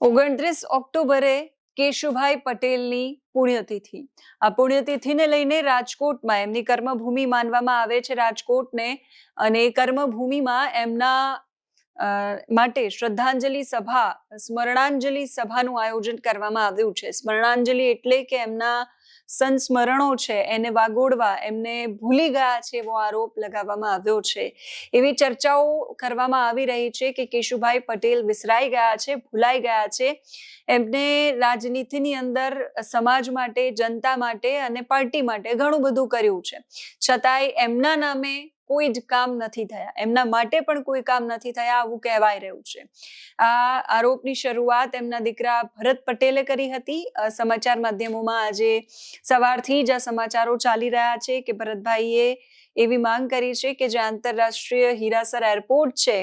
ઓગણત્રીસ ઓક્ટોબરે કેશુભાઈ પટેલની પુણ્યતિથિ. આ પુણ્યતિથિને લઈને રાજકોટમાં એમની કર્મભૂમિ માનવામાં આવે છે રાજકોટને અને કર્મભૂમિમાં એમના માટે શ્રદ્ધાંજલિ સભા, સ્મરણાંજલિ સભાનું આયોજન કરવામાં આવ્યું છે. સ્મરણાંજલિ એટલે કે એમના સંસ્મરણો છે, એને વાગોડવા એમને ભૂલી ગયા છે એવો આરોપ લગાવવામાં આવ્યો છે. એવી ચર્ચાઓ કરવામાં આવી રહી છે કે કેશુભાઈ પટેલ વિસરાઈ ગયા છે, ભૂલાઈ ગયા છે. એમને રાજનીતિની અંદર સમાજ માટે, જનતા માટે અને પાર્ટી માટે ઘણું બધું કર્યું છે. છતાંય એમના નામે કોઈ જ કામ નથી થયા. એમના માટે પણ કોઈ કામ નથી થયા, આવું કહેવાય રહ્યું છે. આ આરોપની શરૂઆત એમના દીકરા ભરત પટેલે કરી હતી. સમાચાર માધ્યમોમાં આજે સવારથી જ આ સમાચારો ચાલી રહ્યા છે કે ભરતભાઈએ એવી માંગ કરી છે કે જે આંતરરાષ્ટ્રીય હીરાસર એરપોર્ટ છે,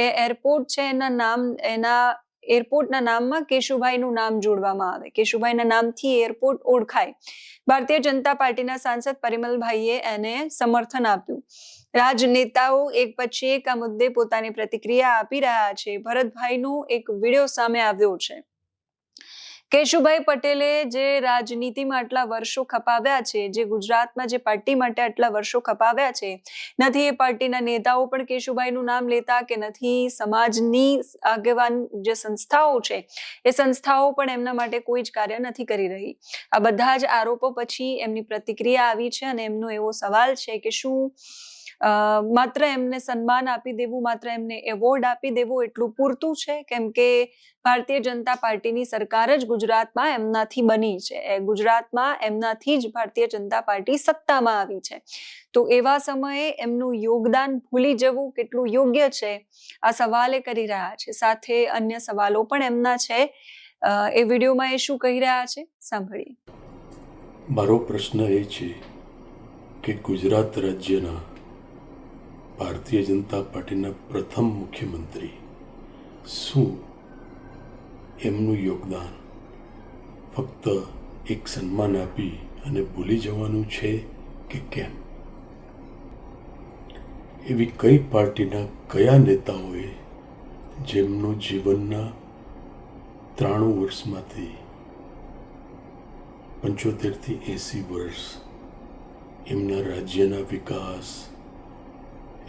એ એરપોર્ટ છે, એના નામ, એના એરપોર્ટના નામમાં કેશુભાઈનું નામ જોડવામાં આવે. કેશુભાઈના નામથી એરપોર્ટ ઓળખાય. ભારતીય જનતા પાર્ટીના સાંસદ પરિમલભાઈએ એને સમર્થન આપ્યું. રાજનેતાઓ એક પછી એક આ મુદ્દે પોતાની પ્રતિક્રિયા આપી રહ્યા છે. ભરતભાઈનો એક વીડિયો સામે આવ્યો છે. કેશુભાઈ પટેલે જે રાજનીતિમાં આટલા વર્ષો ખપાવ્યા છે, જે ગુજરાતમાં જે પાર્ટી માટે આટલા વર્ષો ખપાવ્યા છે, નથી એ પાર્ટીના નેતાઓ પણ કેશુભાઈનું નામ લેતા કે નથી સમાજની આગેવાન જે સંસ્થાઓ છે, એ સંસ્થાઓ પણ એમના માટે કોઈ જ કાર્ય નથી કરી રહી. આ બધા જ આરોપો પછી એમની પ્રતિક્રિયા આવી છે અને એમનો એવો સવાલ છે કે શું માત્ર એમને સન્માન આપી દેવું, માત્ર એમને એવોર્ડ આપી દેવો એટલું પૂરતું છે? કેમ કે ભારતીય જનતા પાર્ટીની સરકાર જ ગુજરાતમાં એમનાથી બની છે. ગુજરાતમાં એમનાથી જ ભારતીય જનતા પાર્ટી સત્તામાં આવી છે. તો એવા સમયે એમનું યોગદાન ભૂલી જવું કેટલું યોગ્ય છે? આ સવાલ કરી રહ્યા છે. સાથે અન્ય સવાલો પણ એમના છે. એ વિડીયોમાં એ શું કહી રહ્યા છે? સાંભળીએ. મારો પ્રશ્ન એ છે કે ગુજરાત રાજ્યના ભારતીય જનતા પાર્ટીના પ્રથમ મુખ્યમંત્રી. શું એમનું યોગદાન ફક્ત એક સન્માન આપી અને ભૂલી જવાનું છે કે કેમ? એવી કઈ પાર્ટીના કયા નેતાઓએ જેમનું જીવનના ત્રાણું વર્ષમાંથી પંચોતેરથી એંસી વર્ષ એમના રાજ્યના વિકાસ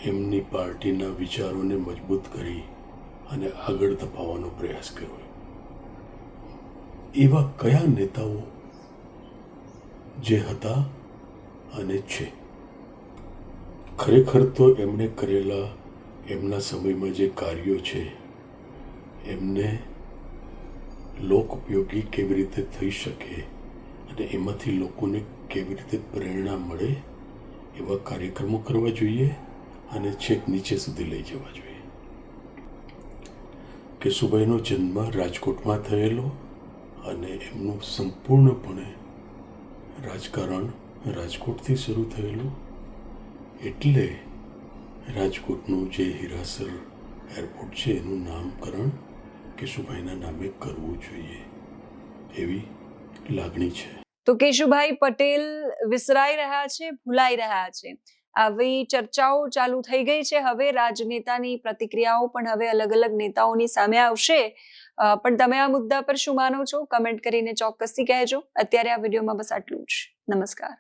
એમની પાર્ટીના વિચારોને મજબૂત કરી અને આગળ ધપાવવાનો પ્રયાસ કર્યો. એવા કયા નેતાઓ જે હતા અને છે? ખરેખર તો એમણે કરેલા એમના સમયમાં જે કાર્યો છે, એમને લોક ઉપયોગી કેવી રીતે થઈ શકે અને એમાંથી લોકોને કેવી રીતે પ્રેરણા મળે એવા કાર્યક્રમો કરવા જોઈએ? અને છેક નીચે સુધી લઈ જવા જોઈએ. કેશુભાઈનો જન્મ રાજકોટમાં થયેલો અને એમનું સંપૂર્ણપણે રાજકારણ રાજકોટથી શરૂ થયેલું એટલે રાજકોટનું જે હિરાસર એરપોર્ટ છે એનું નામકરણ કેશુભાઈના નામે કરવું જોઈએ એવી લાગણી છે. તો કેશુભાઈ પટેલ વિસરાઈ રહ્યા છે, ભૂલાઈ રહ્યા છે. આવી ચર્ચાઓ ચાલુ થઈ ગઈ છે. હવે રાજનેતાની પ્રતિક્રિયાઓ પણ હવે અલગ અલગ નેતાઓની સામે આવશે. પણ તમે આ મુદ્દા પર શું માનો છો? કમેન્ટ કરીને ચોક્કસથી કહેજો. અત્યારે આ વિડીયોમાં બસ આટલું જ. નમસ્કાર.